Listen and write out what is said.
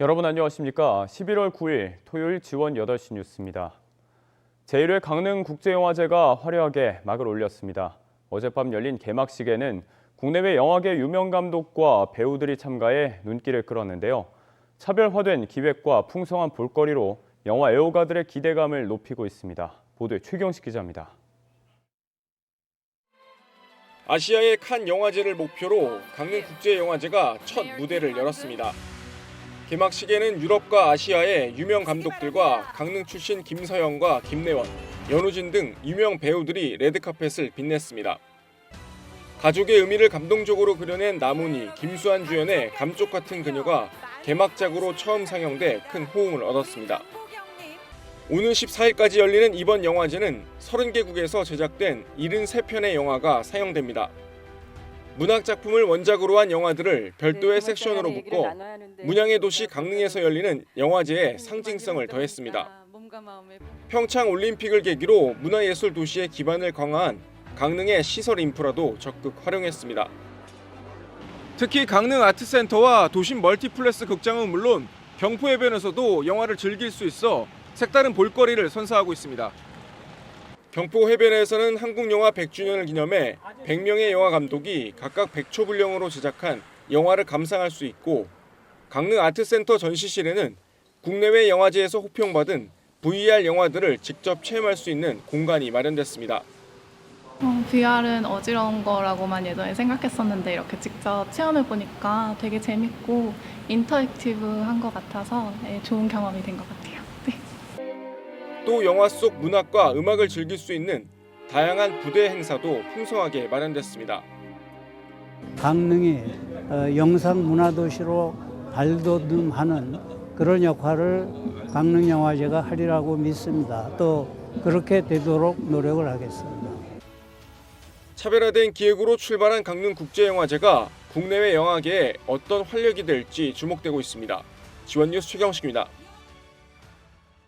여러분 안녕하십니까? 11월 9일 토요일 지원 8시 뉴스입니다. 제1회 강릉국제영화제가 화려하게 막을 올렸습니다. 어젯밤 열린 개막식에는 국내외 영화계 유명 감독과 배우들이 참가해 눈길을 끌었는데요. 차별화된 기획과 풍성한 볼거리로 영화 애호가들의 기대감을 높이고 있습니다. 보도에 최경식 기자입니다. 아시아의 칸 영화제를 목표로 강릉국제영화제가 첫 무대를 열었습니다. 개막식에는 유럽과 아시아의 유명 감독들과 강릉 출신 김서영과 김래원, 연우진 등 유명 배우들이 레드카펫을 빛냈습니다. 가족의 의미를 감동적으로 그려낸 나문희, 김수환 주연의 감쪽 같은 그녀가 개막작으로 처음 상영돼 큰 호응을 얻었습니다. 오는 14일까지 열리는 이번 영화제는 30개국에서 제작된 73편의 영화가 상영됩니다. 문학 작품을 원작으로 한 영화들을 별도의 섹션으로 묶어 문양의 도시 강릉에서 열리는 영화제에 상징성을 더했습니다. 평창 올림픽을 계기로 문화예술 도시의 기반을 강화한 강릉의 시설 인프라도 적극 활용했습니다. 특히 강릉 아트센터와 도심 멀티플렉스 극장은 물론 경포해변에서도 영화를 즐길 수 있어 색다른 볼거리를 선사하고 있습니다. 경포 해변에서는 한국 영화 100주년을 기념해 100명의 영화 감독이 각각 100초 분량으로 제작한 영화를 감상할 수 있고 강릉 아트센터 전시실에는 국내외 영화제에서 호평받은 VR 영화들을 직접 체험할 수 있는 공간이 마련됐습니다. 어, VR은 어지러운 거라고만 예전에 생각했었는데 이렇게 직접 체험해 보니까 되게 재밌고 인터랙티브한 것 같아서 네, 좋은 경험이 된 것 같아요. 네. 또 영화 속 문학과 음악을 즐길 수 있는 다양한 부대 행사도 풍성하게 마련됐습니다. 강릉이 어, 영상 문화도시로 발돋움하는 그런 역할을 강릉영화제가 하리라고 믿습니다. 또 그렇게 되도록 노력을 하겠습니다. 차별화된 기획으로 출발한 강릉국제영화제가 국내외 영화계에 어떤 활력이 될지 주목되고 있습니다. 지원 뉴스 최경식입니다.